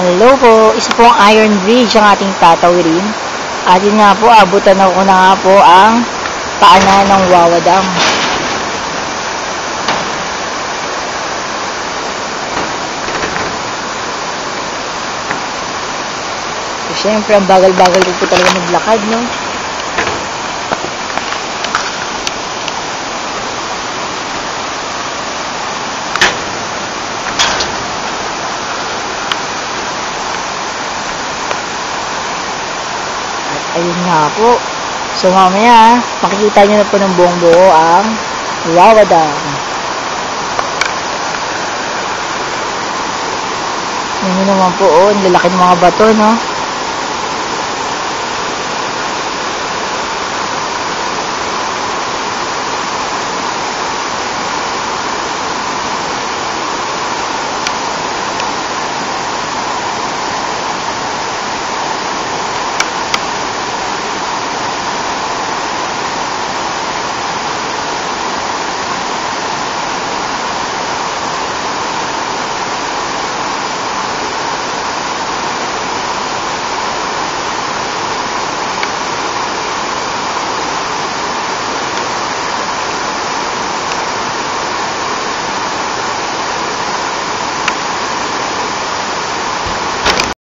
Hello po, isa po ang Iron Bridge ang ating tatawirin. At yun nga po, abutan na ko na nga po ang paanan ng Wawa Dam. So, syempre, ang bagal-bagal po talaga maglakad, no? Ayun nga po. So mamaya, makikita nyo na po ng buong buo ang Wawa Dam. Yun naman po, oh, ang lalaki ng mga bato, no?